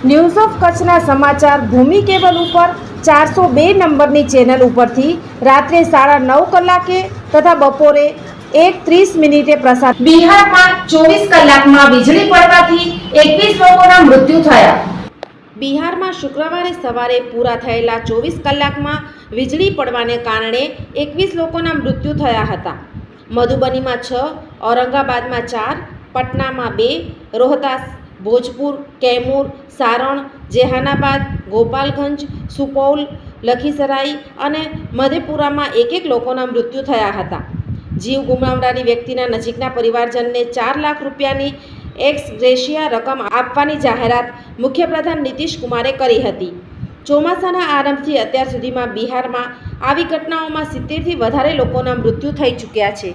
news of કચ્છના સમાચાર ભૂમિ cable ઉપર ચારસો બે નંબરની ચેનલ ઉપરથી રાત્રે સાડા નવ કલાકે તથા બપોરે એક ત્રીસ મિનિટે પ્રસાર બિહારમાં ચોવીસ કલાકમાં વીજળી પડવાથી એકવીસ લોકોના મૃત્યુ થયા. બિહારમાં શુક્રવારે સવારે પૂરા થયેલા ચોવીસ કલાકમાં વીજળી પડવાને કારણે એકવીસ લોકોના મૃત્યુ થયા હતા. મધુબનીમાં છ ઔરંગાબાદમાં ચાર પટનામાં બે રોહતાસ ભોજપુર, કેમૂર, સારણ, જેહાનાબાદ, ગોપાલગંજ, સુપૌલ, લખીસરાઈ અને મધેપુરામાં એક એક લોકોના મૃત્યુ થયા હતા. જીવ ગુમાવનારી વ્યક્તિના નજીકના પરિવારજનને ચાર લાખ રૂપિયાની એક્સ ગ્રેશિયા રકમ આપવાની જાહેરાત મુખ્યપ્રધાન નીતિશ કુમારે કરી હતી. ચોમાસાના આરંભથી અત્યાર સુધીમાં બિહારમાં આવી ઘટનાઓમાં સિત્તેરથી વધારે લોકોના મૃત્યુ થઈ ચૂક્યા છે.